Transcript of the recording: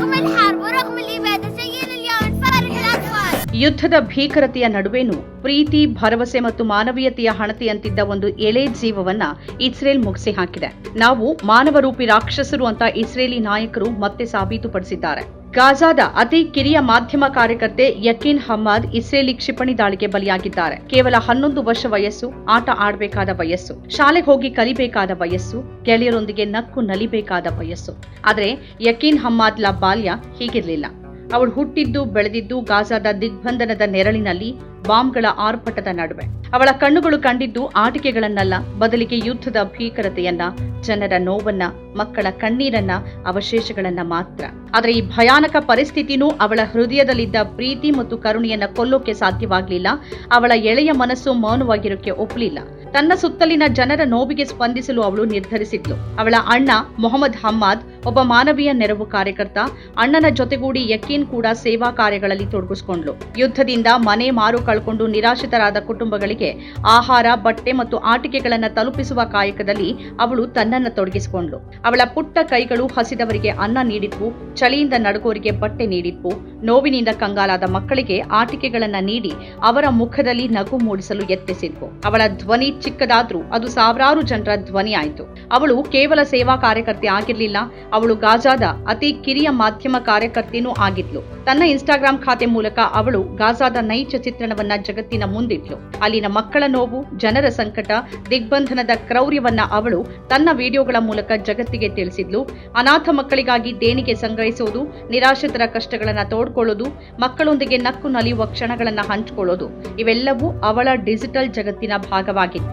رغم الحرب ورغم الإبادة سيئنا اليوم نفارق الأطفال ಯುದ್ಧದ ಭೀಕರತೆಯ ನಡುವೆನೂ ಪ್ರೀತಿ ಭರವಸೆ ಮತ್ತು ಮಾನವೀಯತೆಯ ಹಣತೆಯಂತಿದ್ದ ಒಂದು ಎಳೆ ಜೀವವನ್ನ ಇಸ್ರೇಲ್ ಮುಗಿಸಿ ಹಾಕಿದೆ ನಾವು ಮಾನವರೂಪಿ ರಾಕ್ಷಸರು ಅಂತ ಇಸ್ರೇಲಿ ನಾಯಕರು ಮತ್ತೆ ಸಾಬೀತುಪಡಿಸಿದ್ದಾರೆ ಗಾಜಾದ ಅತಿ ಕಿರಿಯ ಮಾಧ್ಯಮ ಕಾರ್ಯಕರ್ತೆ ಯಕೀನ್ ಹಮ್ಮದ್ ಇಸ್ರೇಲಿ ಕ್ಷಿಪಣಿ ದಾಳಿಗೆ ಬಲಿಯಾಗಿದ್ದಾರೆ. ಕೇವಲ ಹನ್ನೊಂದು ವರ್ಷ ವಯಸ್ಸು, ಆಟ ಆಡಬೇಕಾದ ವಯಸ್ಸು, ಶಾಲೆಗೆ ಹೋಗಿ ಕಲಿಬೇಕಾದ ವಯಸ್ಸು, ಗೆಳೆಯರೊಂದಿಗೆ ನಕ್ಕು ನಲಿಬೇಕಾದ ವಯಸ್ಸು. ಆದರೆ ಯಕೀನ್ ಹಮ್ಮಾದ್ಲ ಬಾಲ್ಯ ಹೀಗಿರ್ಲಿಲ್ಲ. ಅವಳು ಹುಟ್ಟಿದ್ದು, ಬೆಳೆದಿದ್ದು, ಗಾಜಾದ ದಿಗ್ಬಂಧನದ ನೆರಳಿನಲ್ಲಿ ಬಾಂಬ್ಗಳ ಆರ್ಭಟದ ನಡುವೆ. ಅವಳ ಕಣ್ಣುಗಳು ಕಂಡಿದ್ದು ಆಟಿಕೆಗಳನ್ನಲ್ಲ, ಬದಲಿಗೆ ಯುದ್ಧದ ಭೀಕರತೆಯನ್ನ, ಜನರ ನೋವನ್ನ, ಮಕ್ಕಳ ಕಣ್ಣೀರನ್ನ, ಅವಶೇಷಗಳನ್ನ ಮಾತ್ರ. ಆದರೆ ಈ ಭಯಾನಕ ಪರಿಸ್ಥಿತಿನೂ ಅವಳ ಹೃದಯದಲ್ಲಿದ್ದ ಪ್ರೀತಿ ಮತ್ತು ಕರುಣೆಯನ್ನ ಕೊಲ್ಲೋಕೆ ಸಾಧ್ಯವಾಗಲಿಲ್ಲ. ಅವಳ ಎಳೆಯ ಮನಸ್ಸು ಮೌನವಾಗಿರೋಕೆ ಒಪ್ಪಲಿಲ್ಲ ತನ್ನ ಸುತ್ತಲಿನ ಜನರ ನೋವಿಗೆ ಸ್ಪಂದಿಸಲು ಅವಳು ನಿರ್ಧರಿಸಿದ್ಲು. ಅವಳ ಅಣ್ಣ ಮೊಹಮ್ಮದ್ ಹಮ್ಮಾದ್ ಒಬ್ಬ ಮಾನವೀಯ ನೆರವು ಕಾರ್ಯಕರ್ತ, ಅಣ್ಣನ ಜೊತೆಗೂಡಿ ಯಕೀನ್ ಕೂಡ ಸೇವಾ ಕಾರ್ಯಗಳಲ್ಲಿ ತೊಡಗಿಸಿಕೊಂಡ್ಲು ಯುದ್ಧದಿಂದ ಮನೆ ಮಾರು ಕಳ್ಕೊಂಡು ನಿರಾಶ್ರಿತರಾದ ಕುಟುಂಬಗಳಿಗೆ ಆಹಾರ, ಬಟ್ಟೆ ಮತ್ತು ಆಟಿಕೆಗಳನ್ನು ತಲುಪಿಸುವ ಕಾಯಕದಲ್ಲಿ ಅವಳು ತನ್ನನ್ನು ತೊಡಗಿಸಿಕೊಂಡ್ಲು ಅವಳ ಪುಟ್ಟ ಕೈಗಳು ಹಸಿದವರಿಗೆ ಅನ್ನ ನೀಡಿದ್ವು, ಚಳಿಯಿಂದ ನಡುಗೋರಿಗೆ ಬಟ್ಟೆ ನೀಡಿದ್ವು, ನೋವಿನಿಂದ ಕಂಗಾಲಾದ ಮಕ್ಕಳಿಗೆ ಆಟಿಕೆಗಳನ್ನು ನೀಡಿ ಅವರ ಮುಖದಲ್ಲಿ ನಗು ಮೂಡಿಸಲು ಯತ್ನಿಸಿದ್ವು. ಅವಳ ಧ್ವನಿ ಚಿಕ್ಕದಾದ್ರೂ ಅದು ಸಾವಿರಾರು ಜನರ ಧ್ವನಿಯಾಯಿತು ಅವಳು ಕೇವಲ ಸೇವಾ ಕಾರ್ಯಕರ್ತೆ ಆಗಿರ್ಲಿಲ್ಲ. ಅವಳು ಗಾಜಾದ ಅತಿ ಕಿರಿಯ ಮಾಧ್ಯಮ ಕಾರ್ಯಕರ್ತೆನೂ ಆಗಿದ್ಲು. ತನ್ನ ಇನ್ಸ್ಟಾಗ್ರಾಂ ಖಾತೆ ಮೂಲಕ ಅವಳು ಗಾಜಾದ ನೈಜ ಚಿತ್ರಣವನ್ನ ಜಗತ್ತಿನ ಮುಂದಿಟ್ಲು. ಅಲ್ಲಿನ ಮಕ್ಕಳ ನೋವು, ಜನರ ಸಂಕಟ, ದಿಗ್ಬಂಧನದ ಕ್ರೌರ್ಯವನ್ನ ಅವಳು ತನ್ನ ವಿಡಿಯೋಗಳ ಮೂಲಕ ಜಗತ್ತಿಗೆ ತಿಳಿಸಿದ್ಲು. ಅನಾಥ ಮಕ್ಕಳಿಗಾಗಿ ದೇಣಿಗೆ ಸಂಗ್ರಹಿಸುವುದು ನಿರಾಶ್ರಿತರ ಕಷ್ಟಗಳನ್ನ ತೋಡ್ಕೊಳ್ಳೋದು, ಮಕ್ಕಳೊಂದಿಗೆ ನಕ್ಕು ನಲಿಯುವ ಕ್ಷಣಗಳನ್ನ ಹಂಚಿಕೊಳ್ಳೋದು, ಇವೆಲ್ಲವೂ ಅವಳ ಡಿಜಿಟಲ್ ಜಗತ್ತಿನ ಭಾಗವಾಗಿದ್ವು